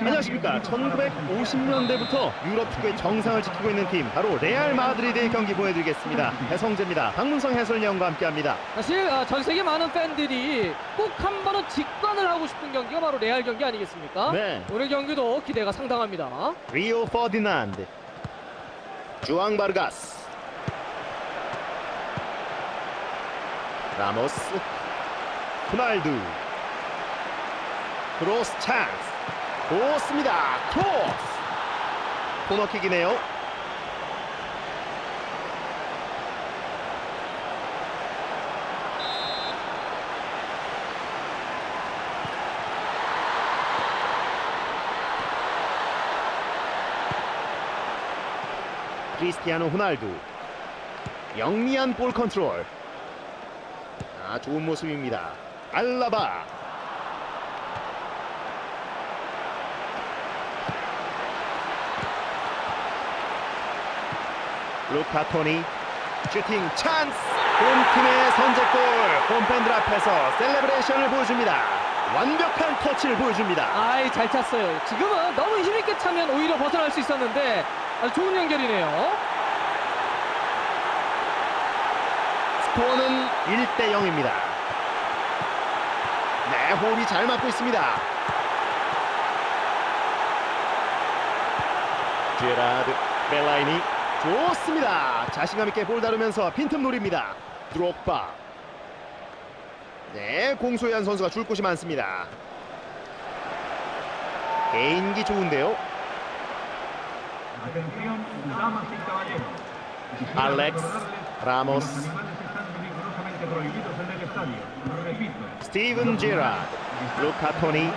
안녕하십니까. 1950년대부터 유럽 축구의 정상을 지키고 있는 팀 바로 레알 마드리드의 경기 보여드리겠습니다. 배성재입니다. 박문성 해설위원과 함께합니다. 사실 아, 전 세계 많은 팬들이 꼭 한 번은 직관을 하고 싶은 경기가 바로 레알 경기 아니겠습니까? 네. 오늘 경기도 기대가 상당합니다. 리오 퍼디난드 주앙 바르가스 라모스 호날두 크로스 찬스 좋습니다. 크로스. 코너킥이네요. 크리스티아노 호날두. 영리한 볼 컨트롤. 아 좋은 모습입니다. 알라바 루카 토니 슈팅 찬스 홈팀의 선제골 홈팬들 앞에서 셀레브레이션을 보여줍니다 완벽한 터치를 보여줍니다 아이 잘 찼어요. 지금은 너무 힘있게 차면 오히려 벗어날 수 있었는데 아주 좋은 연결이네요. 스코어는 1대 0입니다. 네, 홀이 잘 맞고 있습니다. 제라드 벨라인이 좋습니다. 자신감 있게 볼 다루면서 빈틈 노립니다. 드록바. 네, 공소현 선수가 줄 곳이 많습니다. 개인기 좋은데요. Estadio. Repito, 스티븐 제라드, 루카 토니,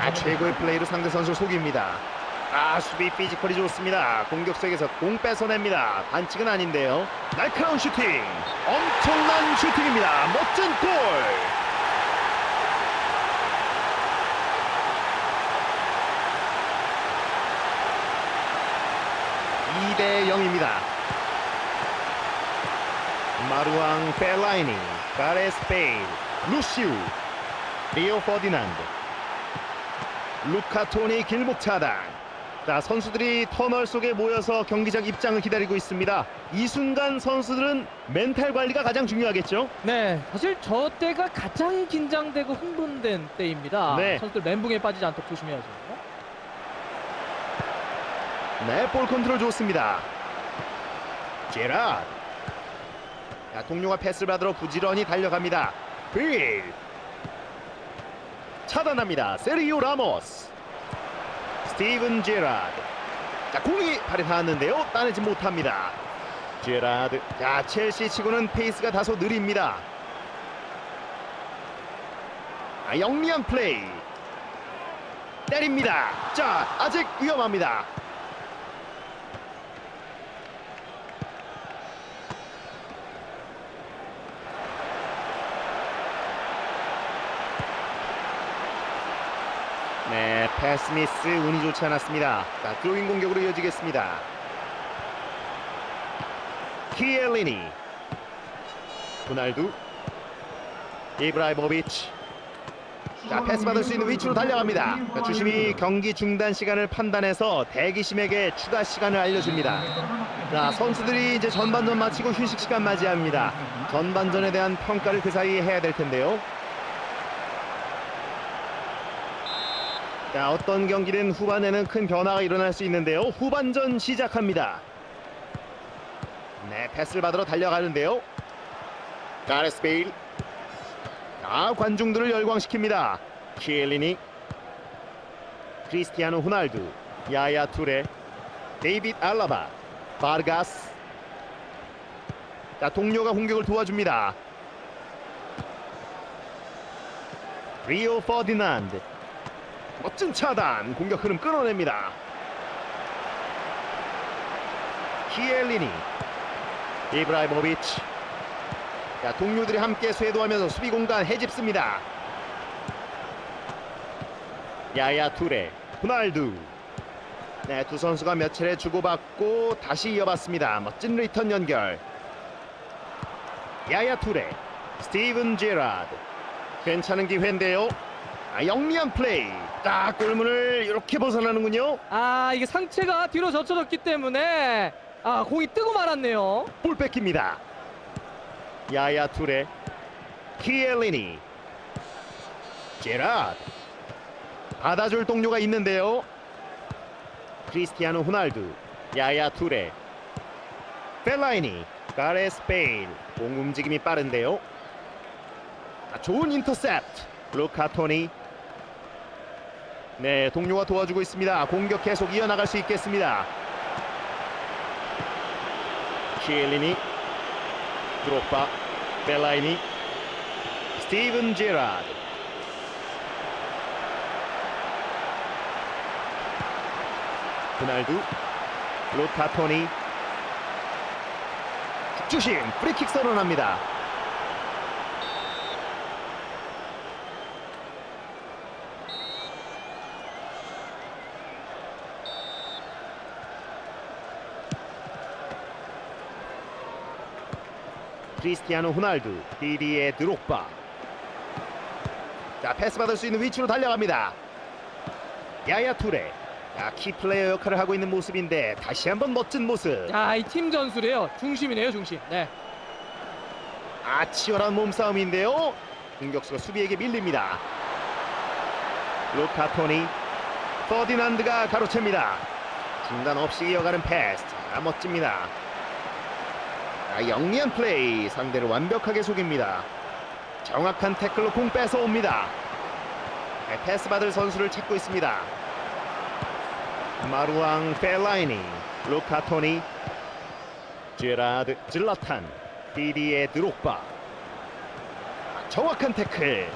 아, 최고의 플레이로 상대 선수 속입니다. 아 수비 피지컬이 좋습니다. 공격수에게서 공 뺏어냅니다. 반칙은 아닌데요. 날카로운 슈팅, 엄청난 슈팅입니다. 멋진 골. (2 대 0입니다) 마루앙 펠라이니 가레스 베일 루시우 리오 퍼디난드 루카 토니 길목 차단. 자, 선수들이 터널 속에 모여서 경기장 입장을 기다리고 있습니다. 이 순간 선수들은 멘탈 관리가 가장 중요하겠죠? 네, 사실 저 때가 가장 긴장되고 흥분된 때입니다. 네. 선수들 멘붕에 빠지지 않도록 조심해야죠. 네, 볼 컨트롤 좋습니다. 제라드. 자, 동료가 패스를 받으러 부지런히 달려갑니다. 빌. 차단합니다. 세리오 라모스. 스티븐 제라드. 자, 공이 발에 닿았는데요. 따내지 못합니다. 제라드. 자, 첼시 치고는 페이스가 다소 느립니다. 아, 영리한 플레이. 때립니다. 자, 아직 위험합니다. 네, 패스 미스 운이 좋지 않았습니다. 자, 드로잉 공격으로 이어지겠습니다. 키엘리니, 호날두, 이브라이모비치. 자, 패스 받을 수 있는 위치로 달려갑니다. 자, 주심이 경기 중단 시간을 판단해서 대기심에게 추가 시간을 알려줍니다. 자, 선수들이 이제 전반전 마치고 휴식 시간 맞이합니다. 전반전에 대한 평가를 그 사이에 해야 될 텐데요. 자, 어떤 경기든 후반에는 큰 변화가 일어날 수 있는데요. 후반전 시작합니다. 네, 패스를 받으러 달려가는데요. 가레스 베일. 아, 관중들을 열광시킵니다. 키엘리니. 크리스티아노 호날두. 야야 투레. 데이빗 알라바. 바르가스. 자, 동료가 공격을 도와줍니다. 리오 퍼디난드. 멋진 차단 공격 흐름 끊어냅니다. 키엘리니 이브라이모비치. 자 동료들이 함께 쇄도하면서 수비 공간 해집습니다. 야야 투레 호날두. 네 두 선수가 몇 차례 주고받고 다시 이어봤습니다. 멋진 리턴 연결. 야야 투레 스티븐 제라드. 괜찮은 기회인데요 아, 영리한 플레이 자 골문을 이렇게 벗어나는군요. 아 이게 상체가 뒤로 젖혀졌기 때문에 아 공이 뜨고 말았네요. 볼 뺏깁니다. 야야 투레, 키엘리니, 제라드. 받아줄 동료가 있는데요. 크리스티아노 호날두, 야야 투레, 펠라이니, 가레스 베일. 공 움직임이 빠른데요. 자, 좋은 인터셉트. 루카 토니. 네, 동료가 도와주고 있습니다. 공격 계속 이어나갈 수 있겠습니다. 키엘리니 드로파 벨라이니 스티븐 제라드 호날두 로타토니 주심 프리킥 선언합니다 크리스티아노 호날두 디디에 드록바. 자 패스 받을 수 있는 위치로 달려갑니다. 야야 투레 자 키플레이어 역할을 하고 있는 모습인데 다시 한번 멋진 모습. 아 이 팀 전술이에요. 중심이네요 중심. 네. 아 치열한 몸싸움인데요. 공격수가 수비에게 밀립니다. 루카토니 퍼디난드가 가로챕니다. 중단 없이 이어가는 패스. 자 멋집니다 자, 영리한 플레이. 상대를 완벽하게 속입니다. 정확한 태클로 공 뺏어옵니다. 네, 패스 받을 선수를 찾고 있습니다. 마루앙 펠라이니 루카토니 제라드 질라탄 디디에 드록바. 정확한 태클.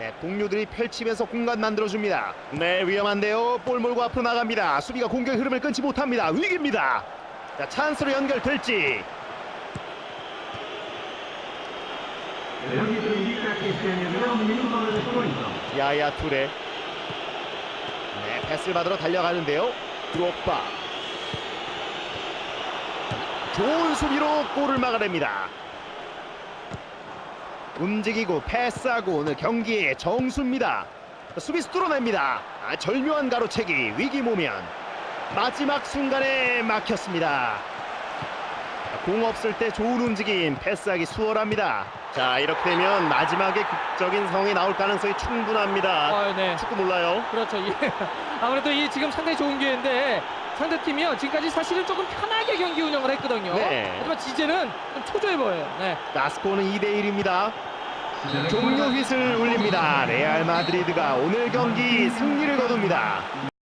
네 동료들이 펼치면서 공간 만들어줍니다. 네 위험한데요. 볼 몰고 앞으로 나갑니다. 수비가 공격 흐름을 끊지 못합니다. 위기입니다 자 찬스로 연결될지. 야야 투레 네 패스를 받으러 달려가는데요. 드록바. 좋은 수비로 골을 막아냅니다. 움직이고 패스하고 오늘 경기의 정수입니다. 수비수 뚫어냅니다. 아, 절묘한 가로채기 위기 모면 마지막 순간에 막혔습니다 공 없을 때 좋은 움직임 패스하기 수월합니다 자 이렇게 되면 마지막에 극적인 상황이 나올 가능성이 충분합니다 아, 네. 축구 몰라요 그렇죠. 예. 아무래도 이 지금 상당히 좋은 기회인데 상대 팀이요 지금까지 사실은 조금 편하게 경기 운영을 했거든요. 네. 하지만 이제는 좀 초조해 보여요. 네. 나스코는 2대1입니다 종료 휘슬 울립니다 레알 마드리드가 오늘 경기 승리를 거둡니다